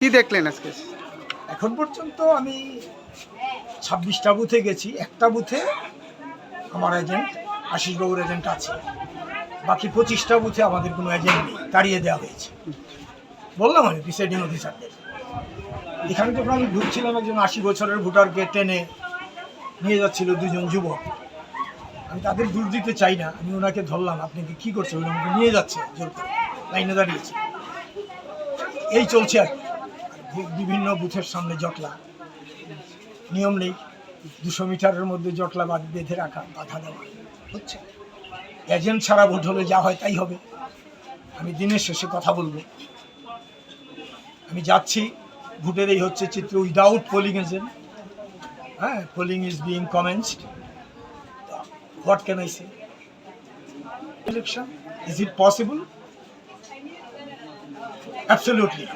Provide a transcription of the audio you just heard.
কি দেখলেন আজকে? এখন পর্যন্ত আমি ছাব্বিশটা বুথে গেছি। একটা বুথে আমার এজেন্ট আশিসবাবুর এজেন্ট আছে। বাকি পঁচিশটা বুথে আমাদের কোনো এজেন্ট নেই, তাড়িয়ে দেওয়া হয়েছে। বললাম আমি প্রিসাইডিং অফিসারদের এখানে যখন আমি ঘুরছিলাম একজন আশি বছরের ভোটারকে টেনে নিয়ে যাচ্ছিল দুজন যুবক। আমি তাদের দূর দিতে চাই না, আমি ওনাকে ধরলাম, আপনি কি কী করছেন? উনি আমাকে নিয়ে যাচ্ছে জোর করে, লাইনে দাঁড়িয়েছে। এই চলছে আর। বিভিন্ন বুথের সামনে জটলা। নিয়ম নেই, দুশো মিটারের মধ্যে জটলা বাদ বেঁধে রাখা, বাধা দেওয়া। হচ্ছে। এজেন্ট ছাড়া ভোট হলে যা হয় তাই হবে। আমি দিনের শেষে কথা বলব। আমি যাচ্ছি। ভোটের এই হচ্ছে চিত্র উইদাউট পোলিং এজেন্ট হ্যাঁ polling is being commenced what can I say election is it possible absolutely